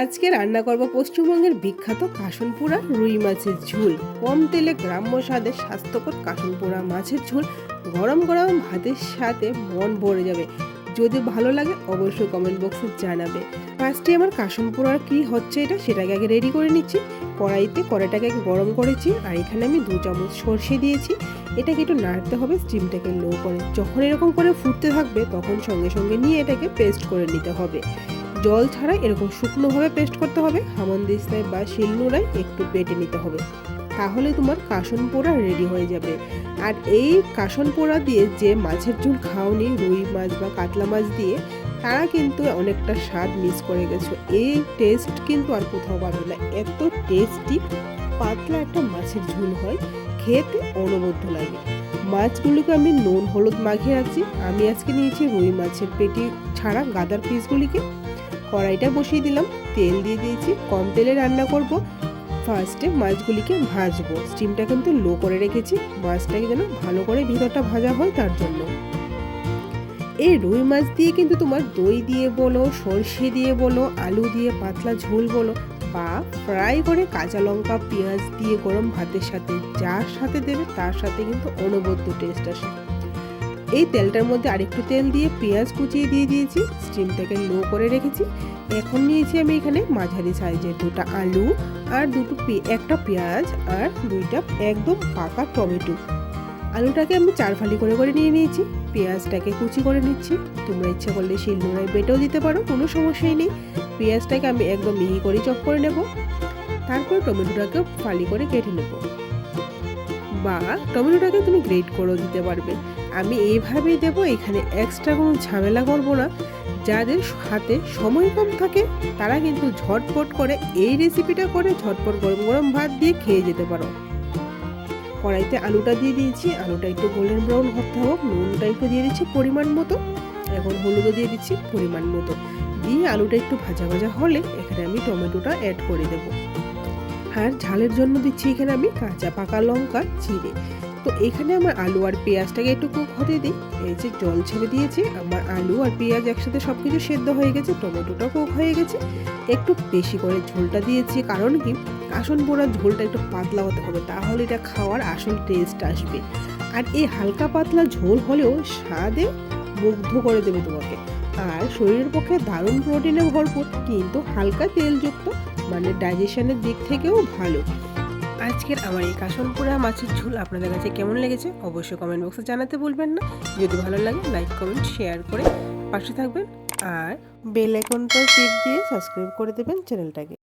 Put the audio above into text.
আজকে রান্না করব পশ্চিমবঙ্গের বিখ্যাত কাশনপুরা রুই মাছের ঝোল। কম তেলে গ্রাম্য স্বাদে স্বাস্থ্যকর কাশনপুরা মাছের ঝোল গরম গরম ভাতের সাথে মন ভরে যাবে। যদি ভালো লাগে অবশ্যই কমেন্ট বক্সে জানাবে। ফার্স্টে আমার কাশনপুরার কি হচ্ছে এটা সেটাকে আগে রেডি করে নিচ্ছি। কড়াইতে কড়াইটাকে আগে গরম করেছি আর এখানে আমি দু চামচ সর্ষে দিয়েছি। এটাকে একটু নাড়তে হবে স্টিমটাকে লো করে। যখন এরকম করে ফুটতে থাকবে তখন সঙ্গে সঙ্গে নিয়ে এটাকে পেস্ট করে নিতে হবে। জল ছাড়া এরকম শুকনোভাবে পেস্ট করতে হবে। হামনদিস্তায় বা শিলনোড়ায় একটু বেটে নিতে হবে। তাহলে তোমার কাসন পোড়া রেডি হয়ে যাবে। আর এই কাসন পোড়া দিয়ে যে মাছের ঝোল খাওনি, রুই মাছ বা কাতলা মাছ দিয়ে, তারা কিন্তু অনেকটা স্বাদ মিস করে গেছো। এই টেস্ট কিন্তু আর কোথাও পাবে না। এত টেস্টি পাতলা একটা মাছের ঝোল হয়। খেতে অনবদ্য লাগে। মাছগুলোকে আমি নুন, হলুদ মাখিয়ে রাখছি। আমি আজকে নিয়েছি রুই মাছের পেটি ছাড়া গাদার পিসগুলিকে কড়াইটা বসিয়ে দিলাম। তেল দিয়ে দিয়েছি। কম তেলে রান্না করব। ফার্স্টে মাছগুলিকে ভাজবো। স্টিমটা কিন্তু লো করে রেখেছি। মাছটাকে যেন ভালো করে ভিতরটা ভাজা হয় তার জন্য। এই রুই মাছ দিয়ে কিন্তু তোমার দই দিয়ে বলো, সর্ষে দিয়ে বলো, আলু দিয়ে পাতলা ঝোল বলো বা ফ্রাই করে কাঁচা লঙ্কা, পেঁয়াজ দিয়ে গরম ভাতের সাথে, যার সাথে দেবে তার সাথে কিন্তু অনবদ্য টেস্ট আসে। এই তেলটার মধ্যে আরেকটু তেল দিয়ে পেঁয়াজ কুচিয়ে দিয়ে দিয়েছি স্টিমটাকে লো করে রেখেছি। এখন নিয়েছি আমি এখানে মাঝারি সাইজের দুটো আলু আর দুটো একটা পেঁয়াজ আর দুইটা একদম পাকা টমেটো। আলুটাকে আমি চার ফালি করে করে নিয়ে নিয়েছি, পেঁয়াজটাকে কুচি করে নিচ্ছি। তোমরা ইচ্ছা করলে শিলনোড়ায় বেটেও দিতে পারো, কোনো সমস্যাই নেই। পেঁয়াজটাকে আমি একদম মিহি করে চপ করে নেব। তারপর টমেটোটাকে ফালি করে কেটে নেব। বা টমেটোটাকে তুমি গ্রেট করেও দিতে পারবে। আমি এইভাবেই দেবো, এখানে এক্সট্রা কোনো ঝামেলা করব না। যাদের হাতে সময় কম থাকে, তারা কিন্তু ঝটপট করে এই রেসিপিটা করে ঝটপট গরম গরম ভাত দিয়ে খেয়ে যেতে পারো। কড়াইতে আলুটা দিয়ে দিয়েছি, আলুটা একটু গোল্ডেন ব্রাউন হতে হোক নুনটা একটু দিয়ে দিচ্ছি পরিমাণ মতো। এখন হলুদও দিয়ে দিচ্ছি পরিমাণ মতো। দিয়ে আলুটা একটু ভাজা ভাজা হলে এখানে আমি টমেটোটা অ্যাড করে দেবো। আর ঝালের জন্য দিচ্ছি এখানে আমি কাঁচা পাকা লঙ্কা চিড়ে তো এখানে আমার আলু আর পেঁয়াজটাকে একটু কুক হতে দিই। এই যে জল ছেড়ে দিয়েছি, আমার আলু আর পেঁয়াজ একসাথে সব কিছু সেদ্ধ হয়ে গেছে টমেটোটা কুক হয়ে গেছে। একটু বেশি করে ঝোলটা দিয়েছি, কারণ কি? আসন পোড়ার ঝোলটা একটু পাতলা হতে হবে, তাহলে এটা খাওয়ার আসল টেস্ট আসবে। আর এই হালকা পাতলা ঝোল হলেও স্বাদে মুগ্ধ করে দেবে তোমাকে। আর শরীরের পক্ষে দারুণ প্রোটিনে ভরপুর, কিন্তু হালকা তেলযুক্ত মানে ডাইজেশনের দিক থেকেও ভালো। আজকের আমার এই কাশনপুরা মাছের ঝোল আপনাদের কাছে কেমন লেগেছে অবশ্যই কমেন্ট বক্সে জানাতে ভুলবেন না। যদি ভালো লাগে লাইক কমেন্ট শেয়ার করে পাশে থাকবেন। আর বেল আইকনটা টিপ দিয়ে সাবস্ক্রাইব করে দেবেন চ্যানেলটাকে।